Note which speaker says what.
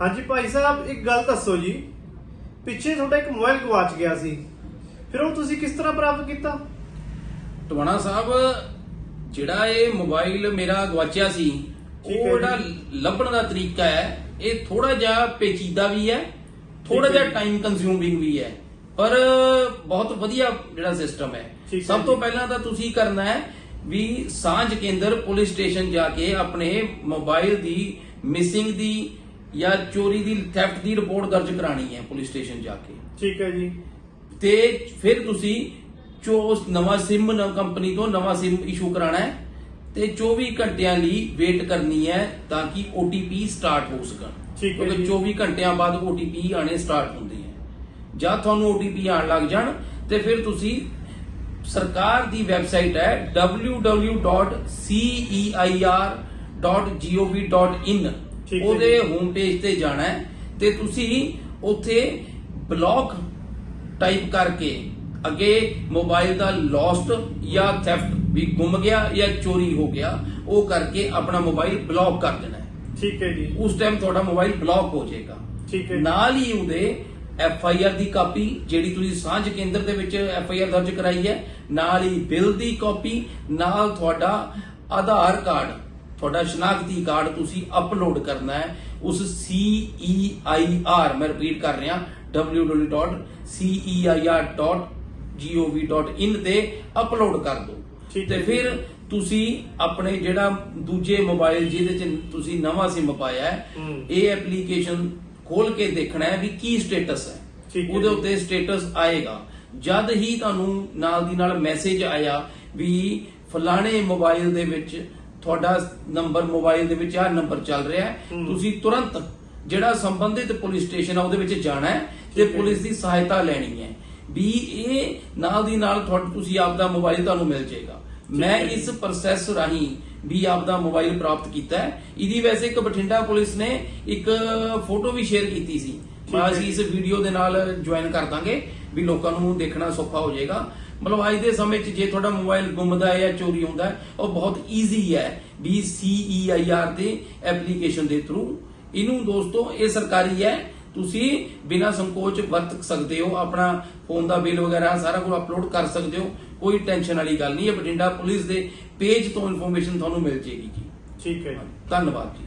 Speaker 1: ਹਾਂਜੀ ਭਾਈ ਸਾਹਿਬ ਇੱਕ ਗੱਲ ਦੱਸੋ ਜੀ। ਪਿੱਛੇ ਤੁਹਾਡਾ ਇੱਕ ਮੋਬਾਈਲ ਗਵਾਚ ਗਿਆ ਸੀ। ਫਿਰ ਉਹ ਤੁਸੀਂ ਕਿਸ ਤਰ੍ਹਾਂ ਪ੍ਰਾਪਤ ਕੀਤਾ?
Speaker 2: ਟਵਾਣਾ ਸਾਹਿਬ ਜਿਹੜਾ ਇਹ ਮੋਬਾਈਲ ਮੇਰਾ ਗਵਾਚਿਆ ਸੀ
Speaker 1: ਠੀਕ ਹੈ
Speaker 2: ਉਹ ਜਿਹੜਾ ਲੱਭਣ ਦਾ ਤਰੀਕਾ ਹੈ ਇਹ ਥੋੜਾ ਜਿਹਾ ਪੇਚੀਦਾ ਵੀ ਹੈ ਥੋੜਾ ਜਿਹਾ ਟਾਈਮ ਕੰਜ਼ਿਊਮਿੰਗ ਵੀ ਹੈ। ਪਰ ਬਹੁਤ ਵਧੀਆ ਜਿਹੜਾ ਸਿਸਟਮ ਹੈ।
Speaker 1: ਠੀਕ ਹੈ
Speaker 2: ਸਭ ਤੋਂ
Speaker 1: ਜੀ।
Speaker 2: ਪਹਿਲਾਂ ਤਾਂ ਤੁਸੀਂ ਕਰਨਾ ਹੈ ਵੀ ਸਾਂਝ ਕੇਂਦਰ ਪੁਲਿਸ ਸਟੇਸ਼ਨ ਜਾ ਕੇ ਆਪਣੇ ਮੋਬਾਈਲ ਦੀ ਮਿਸਿੰਗ ਦੀ ਜਾਂ ਚੋਰੀ ਦੀ ਥੈਫਟ ਦੀ ਰਿਪੋਰਟ ਦਰਜ ਕਰਾਣੀ ਹੈ ਪੁਲਿਸ ਸਟੇਸ਼ਨ ਜਾ ਕੇ।
Speaker 1: ਠੀਕ ਹੈ ਜੀ।
Speaker 2: ਤੇ ਫਿਰ ਤੁਸੀਂ ਜੋ ਉਸ ਨਵਾਂ ਸਿਮ ਨ ਕੰਪਨੀ ਤੋਂ ਨਵਾਂ ਸਿਮ ਇਸ਼ੂ ਕਰਾਣਾ ਹੈ ਤੇ 24 ਘੰਟਿਆਂ ਲਈ ਵੇਟ ਕਰਨੀ ਹੈ ਤਾਂ ਕਿ OTP ਸਟਾਰਟ ਹੋ ਸਕਣ।
Speaker 1: ਠੀਕ ਹੈ
Speaker 2: ਕਿਉਂਕਿ
Speaker 1: ਜੀ।
Speaker 2: 24 ਘੰਟਿਆਂ ਬਾਅਦ OTP ਆਣੇ ਸਟਾਰਟ ਹੁੰਦੇ ਹੈ। ਜਦ ਤੁਹਾਨੂੰ OTP ਆਣ ਲੱਗ ਜਾਣ ਤੇ ਫਿਰ ਤੁਸੀਂ ਸਰਕਾਰ ਦੀ ਵੈਬਸਾਈਟ ਹੈ www.ceir.gov.in
Speaker 1: ਠੀਕ ਹੈ
Speaker 2: ਉਹਦੇ। ਹੋਮ ਪੇਜ ਤੇ ਜਾਣਾ ਹੈ ਤੇ ਤੁਸੀਂ ਉੱਥੇ ਬਲੌਕ ਟਾਈਪ ਕਰਕੇ ਅੱਗੇ ਮੋਬਾਈਲ ਦਾ ਲੋਸਟ ਜਾਂ ਥੈਫਟ ਵੀ ਗੁੰਮ ਗਿਆ ਜਾਂ ਚੋਰੀ ਹੋ ਗਿਆ ਉਹ ਕਰਕੇ ਆਪਣਾ ਮੋਬਾਈਲ ਬਲੌਕ ਕਰ ਦੇਣਾ ਹੈ।
Speaker 1: ਠੀਕ ਹੈ ਜੀ।
Speaker 2: ਉਸ ਟਾਈਮ ਤੁਹਾਡਾ ਮੋਬਾਈਲ ਬਲੌਕ ਹੋ ਜਾਏਗਾ।
Speaker 1: ਠੀਕ ਹੈ
Speaker 2: ਨਾਲ ਹੀ ਉਹਦੇ ਐਫ ਆਈ ਆਰ ਦੀ ਕਾਪੀ ਜਿਹੜੀ ਤੁਸੀਂ ਸਾਂਝ ਕੇਂਦਰ ਦੇ ਵਿੱਚ ਐਫ ਆਈ ਆਰ ਦਰਜ ਕਰਾਈ ਹੈ ਨਾਲ ਹੀ ਬਿੱਲ ਦੀ ਕਾਪੀ ਨਾਲ ਤੁਹਾਡਾ ਆਧਾਰ ਕਾਰਡ ਤੁਹਾਡਾ ਸ਼ਨਾਖਤੀ ਕਾਰਡ ਤੁਸੀਂ ਅਪਲੋਡ ਕਰਨਾ ਹੈ ਉਸ C E I R ਮੈਂ ਰਿਪੀਟ ਕਰ ਰਿਹਾ www.ceir.gov.in ਤੇ ਅਪਲੋਡ ਕਰ ਦਿਓ
Speaker 1: ਠੀਕ
Speaker 2: ਤੇ। ਫਿਰ ਤੁਸੀਂ ਆਪਣੇ ਜਿਹੜਾ ਦੂਜੇ ਮੋਬਾਈਲ ਜਿਹਦੇ ਚ ਤੁਸੀਂ ਨਵਾਂ ਸਿਮ ਪਾਇਆ ਹੈ। ਇਹ ਐਪਲੀਕੇਸ਼ਨ ਖੋਲ ਕੇ ਦੇਖਣਾ ਹੈ ਵੀ ਕੀ ਸਟੇਟਸ ਹੈ ਉਹਦੇ। ਉੱਤੇ ਸਟੇਟਸ ਆਏਗਾ ਜਦ ਹੀ ਤੁਹਾਨੂੰ ਨਾਲ ਦੀ ਨਾਲ ਮੈਸੇਜ ਆਇਆ ਵੀ ਫਲਾਣੇ ਮੋਬਾਈਲ ਦੇ ਵਿੱਚ ਤੁਹਾਡਾ ਨੰਬਰ ਮੋਬਾਈਲ ਦੇ ਵਿੱਚ ਆਹ ਨੰਬਰ ਚੱਲ ਰਿਹਾ ਹੈ। ਤੁਸੀਂ ਤੁਰੰਤ ਜਿਹੜਾ ਸੰਬੰਧਿਤ ਪੁਲਿਸ ਸਟੇਸ਼ਨ ਆ ਉਹਦੇ ਵਿੱਚ ਜਾਣਾ ਹੈ ਤੇ ਪੁਲਿਸ ਦੀ ਸਹਾਇਤਾ ਲੈਣੀ ਹੈ ਵੀ ਇਹ ਨਾਲ ਦੀ ਨਾਲ ਤੁਹਾਡਾ ਤੁਸੀਂ ਆਪਦਾ ਮੋਬਾਈਲ ਤੁਹਾਨੂੰ ਮਿਲ ਜਾਏਗਾ। ਮੈਂ। ਇਸ ਪ੍ਰੋਸੈਸ ਰਾਹੀਂ ਵੀ ਆਪਦਾ ਮੋਬਾਈਲ ਪ੍ਰਾਪਤ ਕੀਤਾ ਹੈ। ਇਹਦੀ ਵੈਸੇ ਇੱਕ ਬਠਿੰਡਾ ਪੁਲਿਸ ਨੇ ਇੱਕ ਫੋਟੋ ਵੀ ਸ਼ੇਅਰ ਕੀਤੀ ਸੀ। ਅਸੀਂ ਇਸ ਵੀਡੀਓ ਦੇ ਨਾਲ ਜੁਆਇਨ ਕਰ ਦਾਂਗੇ ਵੀ ਲੋਕਾਂ ਨੂੰ ਦੇਖਣਾ ਸੌਖਾ ਹੋ ਜਾਏਗਾ। ਮਤਲਬ ਅੱਜ ਦੇ ਸਮੇਂ 'ਚ ਜੇ ਤੁਹਾਡਾ ਮੋਬਾਈਲ ਗੁੰਮਦਾ ਹੈ ਜਾਂ ਚੋਰੀ ਹੁੰਦਾ ਹੈ ਉਹ ਬਹੁਤ ਈਜ਼ੀ ਹੈ ਵੀ CEIR ਦੇ ਐਪਲੀਕੇਸ਼ਨ ਦੇ ਥਰੂ ਇਹਨੂੰ ਦੋਸਤੋ ਇਹ ਸਰਕਾਰੀ ਹੈ। ਤੁਸੀਂ ਬਿਨਾਂ ਸੰਕੋਚ ਵਰਤ ਸਕਦੇ ਹੋ ਆਪਣਾ ਫੋਨ ਦਾ ਬਿੱਲ ਵਗੈਰਾ ਸਾਰਾ ਕੁਝ ਅਪਲੋਡ ਕਰ ਸਕਦੇ ਹੋ। ਕੋਈ ਟੈਨਸ਼ਨ ਵਾਲੀ ਗੱਲ ਨਹੀਂ ਹੈ। ਬਠਿੰਡਾ ਪੁਲਿਸ ਦੇ ਪੇਜ ਤੋਂ ਇਨਫੋਰਮੇਸ਼ਨ ਤੁਹਾਨੂੰ ਮਿਲ ਜੇਗੀ ਜੀ।
Speaker 1: ਠੀਕ ਹੈ ਜੀ।
Speaker 2: ਧੰਨਵਾਦ ਜੀ।